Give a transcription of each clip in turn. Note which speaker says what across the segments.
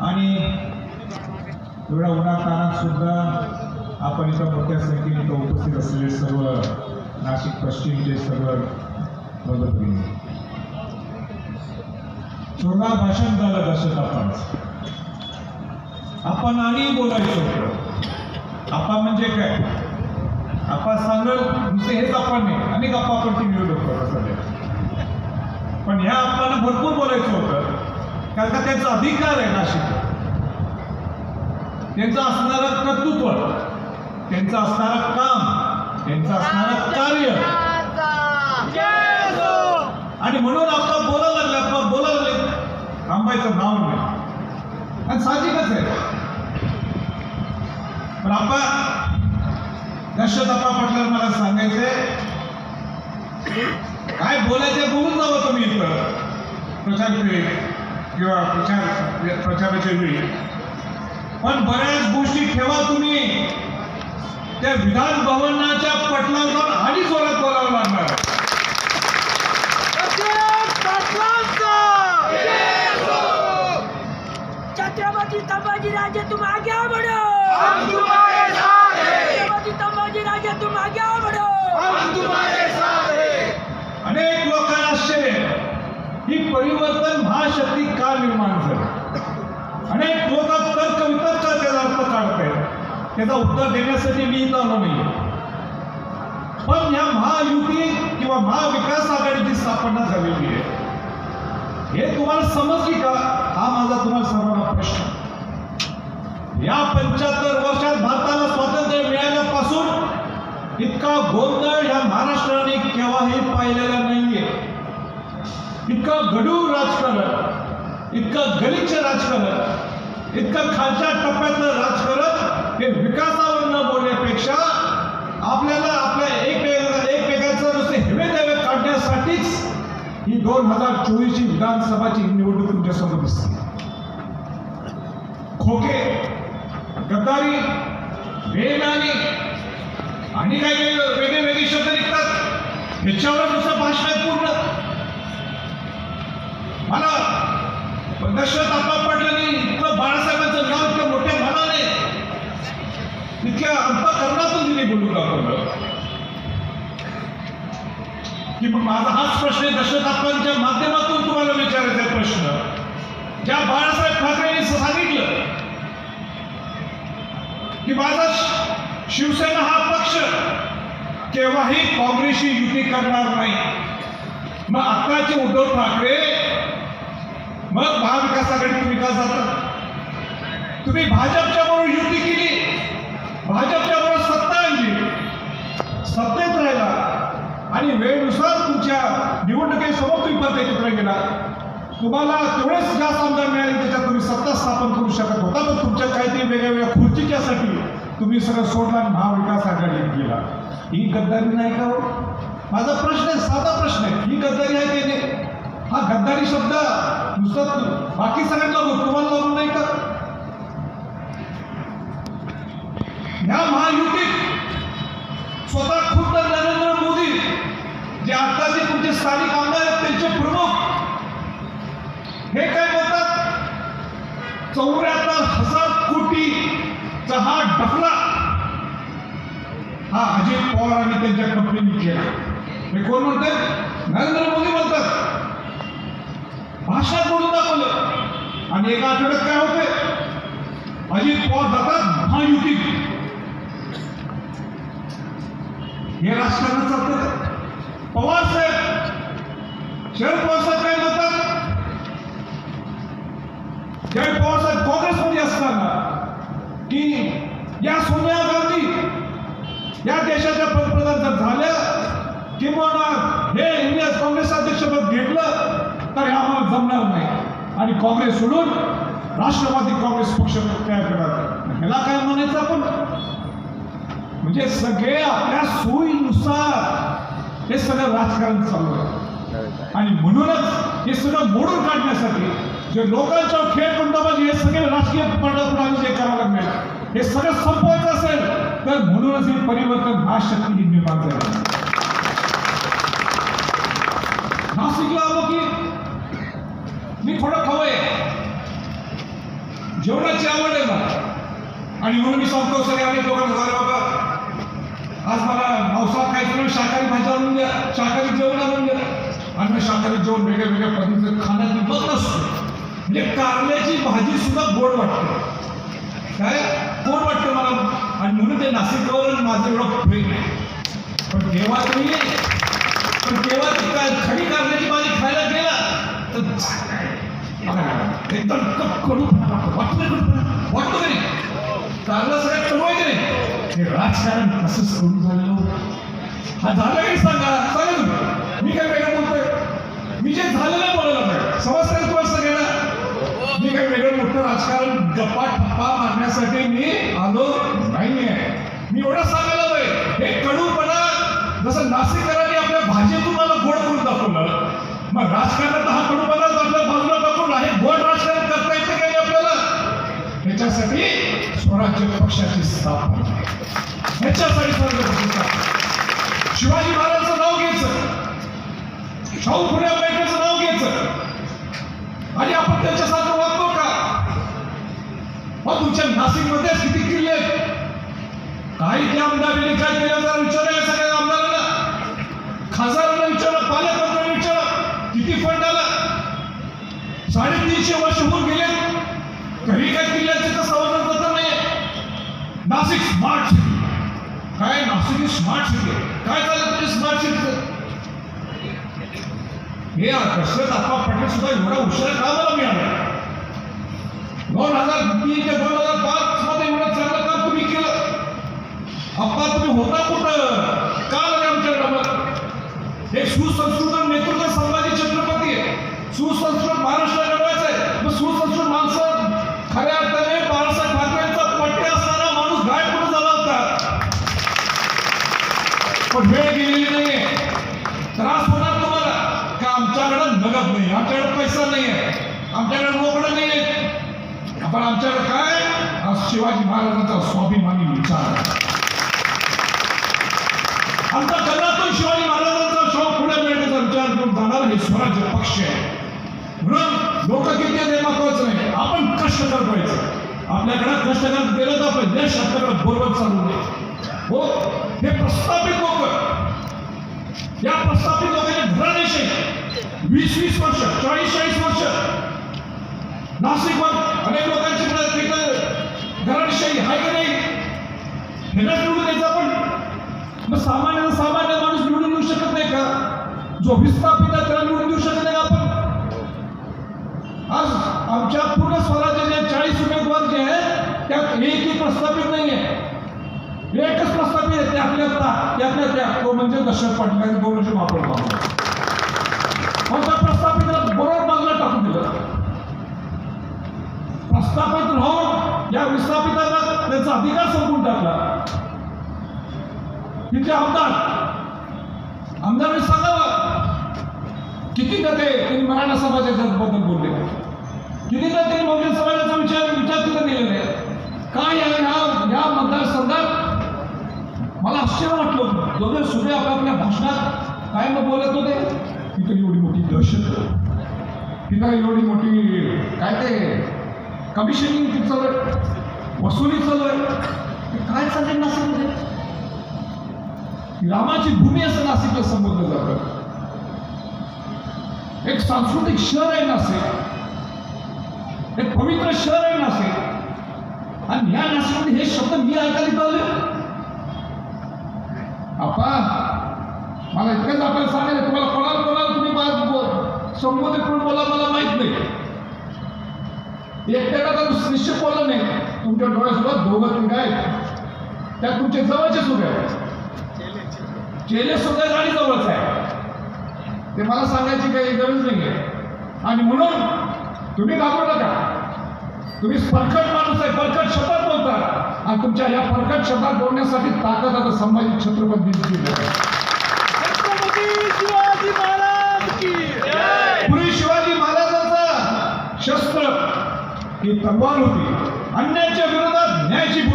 Speaker 1: आणि एवढ्या उन्हातानात सुद्धा आपण इथं मोठ्या संख्येने उपस्थित असलेले सर्व नाशिक पश्चिमचे सर्व मदतनीस जोरदार भाषण झालं दशतापांचं आपण. आणि बोलायचं होतं. आपण म्हणजे काय? आपण सांगल नुसते हेच आपण नाही. अनेक आपण कंटिन्यू करतो सध्या पण ह्या आपल्याला भरपूर बोलायचं होतं. कारण का त्यांचा अधिकार आहे नाशिक त्यांचं असणारं कर्तृत्व. त्यांचं असणारं काम. त्यांचं असणारं कार्य. आणि म्हणून आपण आपण थांबायचं नाव नाही. आणि साहजिकच आहे. पण आपण दशरथप्पा म्हटलं मला सांगायचंय काय बोलायचं बोलून जावं तुम्ही इथं. प्रचार वेळी किंवा प्रचार प्रचाराच्या वेळी. पण बऱ्याच गोष्टी ठेवा तुम्ही. त्या विधान भवनाच्या पटलावर आणि जोरात बोलावं लागणार.
Speaker 2: संभाजी राजे तुम आगे बढ़ो।
Speaker 3: हम तुम्हारे साथ हैं।
Speaker 2: छत्रपति संभाजी राजे तुम आगे बढ़ो।
Speaker 3: हम तुम्हारे साथ हैं।
Speaker 1: अनेक लोकांना आश्चर्य ही परिवर्तन महाशक्ती का निर्माण झाली? अनेक लोक तर्क वितर्क त्याचा अर्थ काढत आहेत त्याचं उत्तर देण्यासाठी मी इथं आलो नाही पण या महायुती किंवा महाविकास आघाडीची स्थापना झालेली आहे. हे तुम्हाला समजली का? हा माझा तुम्हाला सर्वांना प्रश्न. या पंच्याहत्तर वर्षात भारताला स्वातंत्र्य मिळाल्यापासून इतका गोंधळ ह्या महाराष्ट्राने केव्हाही पाहिलेला नाहीये. इतकं गडूळ राजकारण इतकं गलिच्छ राजकारण इतकं खालच्या टप्प्यातलं राजकारण हे विकासावर न बोलण्यापेक्षा आपल्याला आपल्या एकमेका एकमेकांचं नुसते हेवे देवे काढण्यासाठीच ही दोन हजार चोवीसची विधानसभाची निवडणूक तुमच्यासमोर दिसते. खोके गद्दारी बेमानी आणि काही काही वेगळे वेगळे शब्द निघतात. ह्याच्यावर नुसतं भाषण आहे पूर्ण. मला दशरथ पडलं नाही इतकं बाळासाहेबांचं नाव इतक्या मोठ्या मनाने इतक्या अंतकरणातून दिली बोलून दाखवलं की मग माझा हाच प्रश्न आहे दशरथ माध्यमातून तुम्हाला विचारायचा प्रश्न. ज्या बाळासाहेब ठाकरेंनी सांगितलं की माझा शिवसेना हा पक्ष केव्हाही काँग्रेसशी युती करणार नाही. मग आत्ताचे उद्धव ठाकरे मग महाविकास आघाडी विकास जातात. तुम्ही भाजपच्या बरोबर युती केली. भाजपच्या बरोबर सत्ता आणली. सत्तेत राहिला. आणि वेळेनुसार तुमच्या निवडणुकीसमोर तुम्ही परत एकत्र गेला तुम्हाला तेवढेच जास्त आमदार मिळाले त्याच्यात तुम्ही सत्ता स्थापन करू शकत होता. पण तुमच्या काहीतरी वेगळ्या वेगळ्या खुर्चीच्यासाठी तुम्ही सगळं सोडला आणि महाविकास आघाडी केला. ही गद्दारी नाही का हो? माझा प्रश्न आहे साधा प्रश्न आहे. ही गद्दारी आहे की नाही? हा गद्दारी शब्द नुसतं बाकी सगळ्यांना तुम्हाला लागू नाही का? ह्या महायुतीत स्वतः खुद्द नरेंद्र मोदी जे आताचे तुमचे स्थानिक आमदार आहेत त्यांचे प्रमुख हे काय म्हणतात चौऱ्याहत्तर हजार कोटीचा हा डफला हा अजित पवार आणि त्यांच्या कंपनीने केला हे कोण म्हणतात? नरेंद्र मोदी म्हणतात. भाषा करून दाखवलं? आणि एका आठवड्यात काय होते अजित पवार जातात महायुती. हे राजकारण चालतं पवार साहेब शरद पवार साहेब काय म्हणतात? शरद पवार साहेब काँग्रेसमध्ये असताना की या सोनिया गांधी या देशाच्या पंतप्रधान जर झाल्या किंवा हे इंडिया काँग्रेस अध्यक्षपद घेतलं तर हे आम्हाला जमणार नाही. आणि काँग्रेस सोडून राष्ट्रवादी काँग्रेस पक्ष तयार करणार ह्याला काय म्हणायचं आपण? म्हणजे सगळे आपल्या सोयीनुसार हे सगळं राजकारण चालू आहे. आणि म्हणूनच हे सगळं मोडून काढण्यासाठी जे लोकांच्या खेळ बंदोबस्त हे सगळं संपवायचं असेल तर म्हणूनच हे परिवर्तन हा शक्ती निर्माण झाली नाशिकला आलो की मी थोडं खावंय. जेवणाची आवड आहे मला. आणि म्हणून मी सांगतो सगळे अनेक लोकांना झाले बाबा. आज मला पावसात काहीतरी म्हणून शाकाहारी भाज्या आणून द्या शाकाहारी जेवण आणून द्या. आणि शाकाहारी जेवण वेगळ्या वेगळ्या पद्धतीचं खाण्यात मी मत म्हणजे कारल्याची भाजी सुद्धा गोड वाटते. काय? गोड वाटतं मला. आणि म्हणून ते नाशिकवर माझं एवढं प्रेम आहे. पण जेव्हा तुम्ही पण तेव्हा ती काय खडी कारल्याची भाजी खायला गेला तर एकदम कडू वाटतं वाटतं का नाही कारला सगळ्यात कडू आहे का नाही हे राजकारण कसं सुरू झालेलं हा झालं काही सांगा. सांगा मी काय वेगळं बोलतोय? मी जे झालं नाही बोलायला पाहिजे. समजतं तुम्हाला सगळ्यांना? मी काय वेगळं मोठं राजकारण गप्पा ठप्पा मारण्यासाठी मी आलो. नाहीये. मी एवढं सांगायला पाहिजे हे कडूपणा जसं नाशिककरांनी आपल्या भाषेतून तुम्हाला गोड करून दाखवलं मग राजकारणात हा कडूपणाच आपल्या बाजूला दाखवला हे गोड राजकारण करता येते काही याच्यासाठी स्वराज्य पक्षाची स्थापना. ह्याच्यासाठी स्वराज्य पक्षाची स्थापना. शिवाजी महाराजांचं नाव घ्यायचं. शाहू फुले आंबेडकरचं नाव घ्यायचं. आणि आपण त्यांच्यासारखं वागतो का? मग तुमच्या नाशिकमध्ये किती किल्ले आहेत? काही त्या आमदारांनी काय केलं जरा विचारा सगळ्या आमदारांना. खासदारांना विचारा पालकमंत्र्यांना विचारा. किती फंड आला? साडेतीनशे वर्ष होऊन गेले. तरी काय किल्ल्याचे तर संवर्धन करता नाही नाशिक स्मार्ट सिटी काय नाशिक ही स्मार्ट सिटी काय झालं तुझे स्मार्ट सिटीचं हे दशरथ आप्पा पटेल सुद्धा एवढा उशिरा का मला मिळाला दोन हजार तीन ते दोन हजार पाच मध्ये एवढं चांगलं काम तुम्ही केलं आप्पा तुम्ही होता कुठं? का आमच्याकडं आमच्याकडे हे सुसंस्कृत नेतृत्व संभाजी छत्रपती आहे. सुसंस्कृत महाराष्ट्र घडवायचं आहे. मग सुसंस्कृत माणसं खऱ्या अर्थाने बाळासाहेब ठाकरेंचा पट्ट्या असणारा माणूस गायब कुठं झाला होता? पण वेळ गेलेली नाहीये. त्रास होणार तुम्हाला. का आमच्याकडे नगद नाही? आमच्याकडे पैसा नाही आहे आमच्याकडे रोकडं नाही पण आमच्याकडे काय? शिवाजी महाराजांचा स्वाभिमानी विचार. आमचा कल्लातून शिवाजी महाराजांचा शॉक पुढे मिळण्याचा विचार करून जाणार हे स्वराज्य पक्ष आहे. म्हणून लोक किती ते महत्वाचं नाही. आपण कष्ट करतोयचं आपल्याकडे कष्ट करत गेलं तर आपण देश आपल्याकडे बरोबर चालू नये हो हे प्रस्थापित लोक. या प्रस्थापित लोकांचे घराण्याशी वीस वीस वर्ष चाळीस चाळीस वर्ष. नाशिकवर अनेक लोकांची तिथं घराण्याशाही आहे का नाही? हे ना निवडून द्यायचं आपण मग सामान्य सामान्य माणूस निवडून येऊ शकत नाही का? जो विस्थापित आहे त्याला निवडून देऊ शकत नाही का आपण? आज आमच्या पूर्ण स्वराज्याचे चाळीस उमेदवार जे आहेत त्यात एकही प्रस्थापित नाही आहे एकच प्रस्थापित आहे त्यातल्या त्यातल्या त्या. तो म्हणजे दशरथ पाटील दोन वर्ष म्हणजे वापर तुमचे आमदार. आमदारांनी सांगावं. किती का ते त्यांनी मराठा समाजाच्या बद्दल बोलले किती का त्यांनी बहुजन समाजाचा विचार विचार तिथं दिलेला आहे. काय आहे ह्या या मतदारसंघात? मला आश्चर्य वाटलं. दोघे सुरे आपापल्या भाषणात काय मग बोलत होते. तिथं एवढी मोठी दहशत. तिथं एवढी मोठी काय ते कमिशनिंग ती चालू आहे वसुली चालू आहे काय चाललंय नाशिकमध्ये रामाची भूमी असं नाशिकला संबोधलं जातं. एक सांस्कृतिक शहर आहे नाशिक. एक पवित्र शहर आहे नाशिक. आणि ह्या नाशिकमध्ये हे शब्द मी ऐकायला पाहिले आपा मला इतकंच आपल्याला सांगायला तुम्हाला कोणाला कोणाला तुम्ही संबोधित करून बोला मला माहीत नाही. एकट्याला तर निश्चित बोललं नाही. तुमच्या डोळ्यासोबत दोघं तुम्ही आहेत. त्या तुमच्या जवळचे सुद्धा आहेत. चेले सुद्धा गाडी जवळच आहे. ते मला सांगायची काही गरज नाही आहे आणि म्हणून तुम्ही घाबरू नका. तुम्ही परखड माणूस आहे परखड शब्दात बोलता. आणि तुमच्या या परखड शब्दात बोलण्यासाठी ताकद आता संभाजी छत्रपती
Speaker 3: शिवाजी महाराज
Speaker 1: पूर्वी शिवाजी महाराजांचा शस्त्र ही तलवार होती. न्यायाची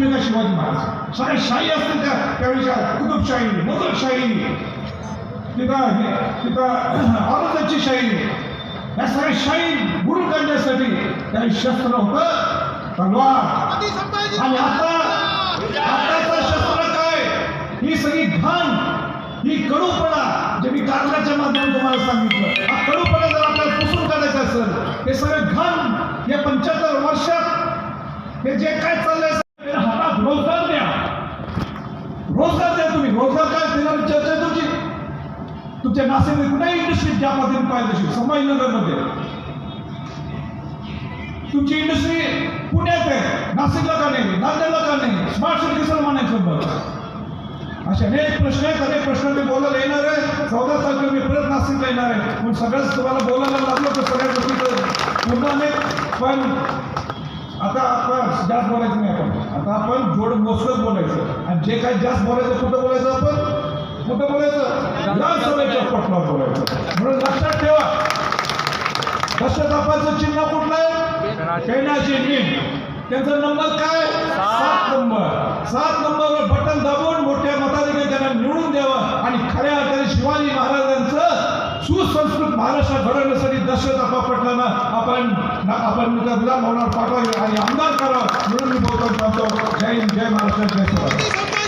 Speaker 1: भूमिका शिवाजी महाराज सगळ्या शाही असतील त्या त्यावेळेच्या कुतुबशाही मुघलशाही तिथं तिथं औरंगजेबची शाही या सगळ्या शाही बुडून काढण्यासाठी त्याने शस्त्र होतं तलवार आणि आता आताचं शस्त्र काय ही सगळी घाण ही कडूपणा जे मी कारणाच्या माध्यमातून तुम्हाला सांगितलं हा कडूपणा जर आपल्याला पुसून काढायचा असेल हे सगळं घाण या पंच्याहत्तर वर्षात हे जे काय चाललंय ते हातात रोजगार द्या रोजगार द्या तुम्ही. रोजगार काय? देणार चर्चा तुमची. तुमच्या नाशिकमध्ये कुठल्याही इंडस्ट्री ज्या पद्धतीने पाहिजे तशी संभाजीनगरमध्ये. तुमची इंडस्ट्री पुण्यात आहे. नाशिकला का नाही? नांदेडला का नाही? स्मार्ट सिटी कसं म्हणायचं असे अनेक प्रश्न आहेत. अनेक प्रश्न मी बोलायला येणार आहे. चौदा तारखेला मी परत नाशिकला येणार आहे. पण सगळ्याच तुम्हाला बोलायला लागलं तर सगळ्या गोष्टी पूर्ण नाही पण आता आपण जास्त बोलायचं नाही आपण. आता आपण जोड मोजकच बोलायचं. आणि जे काय जास्त बोलायचं कुठं बोलायचं आपण कुठं बोलायचं. विधानसभेच्या पटलावर बोलायचं. म्हणून लक्षात ठेवा. दशतापाचं चिन्ह कुठलं आहे? कैनाची नीम त्यांचा नंबर काय? सात नंबर. सात नंबरवर बटन दाबून मोठ्या मताधिकारी त्यांना निवडून द्यावं आणि खऱ्या अर्थाने शिवाजी महाराज महाराष्ट्रात घडवण्यासाठी दशरथ आपा पटलांना आपण आपण त्या विधान भवनावर पाठवावे आणि आमदार करावा म्हणून मी बोलतो जय हिंद, जय महाराष्ट्र जय शिवाजी